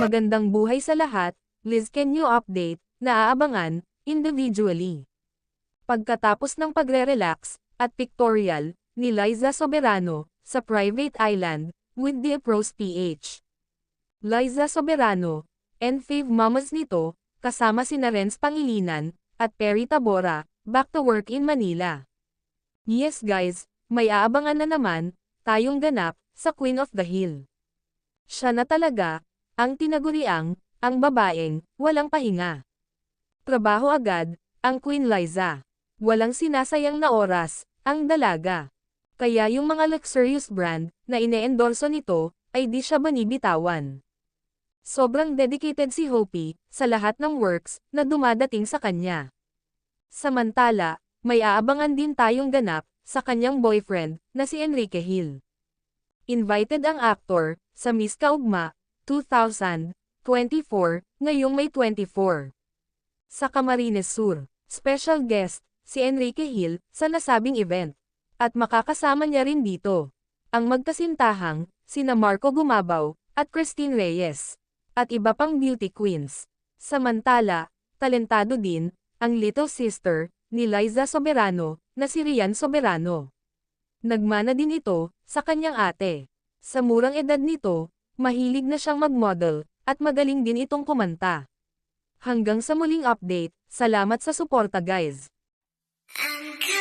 Magandang buhay sa lahat, Liz can you update, naaabangan, individually. Pagkatapos ng pagre-relax, at pictorial, ni Liza Soberano, sa private island, with the Pros PH. Liza Soberano, and fave mamas nito, kasama sina Renz Pangilinan, at Perry Tabora, back to work in Manila. Yes guys, may aabangan na naman, tayong ganap, sa Queen of the Hill. Siya na talaga, ang tinaguriang, ang babaeng, walang pahinga. Trabaho agad, ang Queen Liza. Walang sinasayang na oras, ang dalaga. Kaya yung mga luxurious brand, na ine-endorso nito, ay di siya banibitawan. Sobrang dedicated si Hopi, sa lahat ng works, na dumadating sa kanya. Samantala, may aabangan din tayong ganap, sa kanyang boyfriend, na si Enrique Hill. Invited ang actor, sa Miss Kaugma, 2024, ngayong May 24. Sa Camarines Sur, special guest, si Enrique Hill, sa nasabing event. At makakasama niya rin dito. Ang magkasintahang, sina Marco Gumabaw, at Christine Reyes. At iba pang beauty queens. Samantala, talentado din, ang little sister, ni Liza Soberano, na si Rian Soberano. Nagmana din ito, sa kanyang ate. Sa murang edad nito, Mahilig na siyang magmodel, at magaling din itong kumanta. Hanggang sa muling update, salamat sa suporta guys! Hanggang